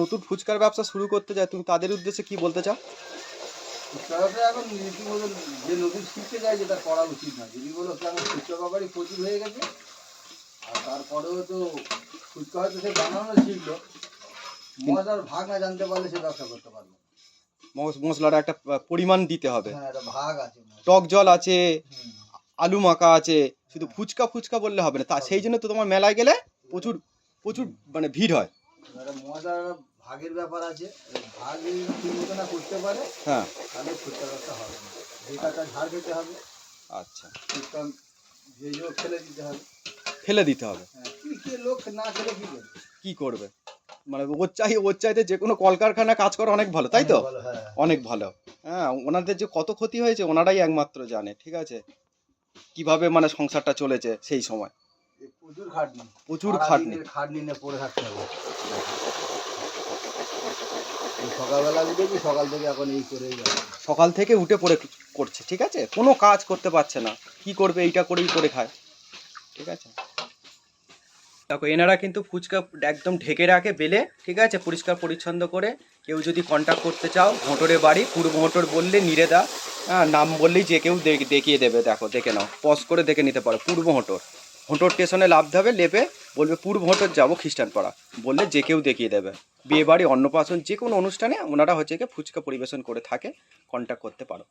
নতুন ফুচকার ব্যবসা শুরু করতে যায় তুমি তাদের উদ্দেশ্যে কি বলতে চাও? এখন যে নতুন শিখতে যায় যেটা করা উচিত না যদি বলো কেমন ফুচকা ব্যাপারই প্রচুর হয়ে গেছে আর তারপরেও তো ফুচকা হয়তো সে বানানো শিখলো ভাগ না জানতে পারলে সে ব্যবসা করতে পারবে মশলার একটা পরিমাণ দিতে হবে। হ্যাঁ একটা ভাগ আছে। টক জল আছে আলু মাখা আছে শুধু ফুচকা ফুচকা বললে হবে না। তা সেই জন্য তো তোমার মেলায় গেলে প্রচুর প্রচুর মানে ভিড় হয়। মজার ভাগের ব্যাপার আছে। ভাগ ঠিক মতো না করতে পারে হ্যাঁ। তাহলে ফুচকা ব্যবসা হবে না। যে টাকা ঝাড় খেতে হবে আচ্ছা। ফুচকা যে ফেলে দিতে হবে। ফেলে দিতে হবে। হ্যাঁ কি কি লোক না খেলে কি করবে? কি করবে? মানে ওর চাই ওর চাইতে যে কোনো কলকারখানা কাজ করা অনেক ভালো তাই তো? হ্যাঁ। অনেক ভালো। হ্যাঁ ওনাদের যে কত ক্ষতি হয়েছে ওনারাই একমাত্র জানে ঠিক আছে? কীভাবে মানে সংসারটা চলেছে সেই সময়। প্রচুর খাটনি। প্রচুর খাটনি। খাটনি নিয়ে পড়ে থাকতে হবে। সকালবেলা উঠেছি সকাল থেকে এখন এই করেই যাবে? সকাল থেকে উঠে পড়ে করছে ঠিক আছে? কোনো কাজ করতে পারছে না। কি করবে এইটা করেই করে খায়। ঠিক আছে? দেখো এনারা কিন্তু ফুচকা একদম ঢেকে রাখে বেলে ঠিক আছে? পরিষ্কার পরিচ্ছন্ন করে। কেউ যদি কন্ট্যাক্ট করতে চাও মোটরে বাড়ি পূর্ব মোটর বললে নিরেদা হ্যাঁ নাম বললেই যে কেউ দেখিয়ে দেবে দেখো দেখে নাও। পজ করে দেখে নিতে পারো পূর্ব হোটর হোটর স্টেশনে লাভতে হবে লেপে বলবে পূর্ব ভোটর যাব খ্রিস্টান পাড়া বললে যে কেউ দেখিয়ে দেবে। বিয়ে বাড়ি অন্নপ্রাশন, যে কোনো অনুষ্ঠানে ওনারা হচ্ছে গিয়ে ফুচকা পরিবেশন করে থাকে কন্ট্যাক্ট করতে পারো।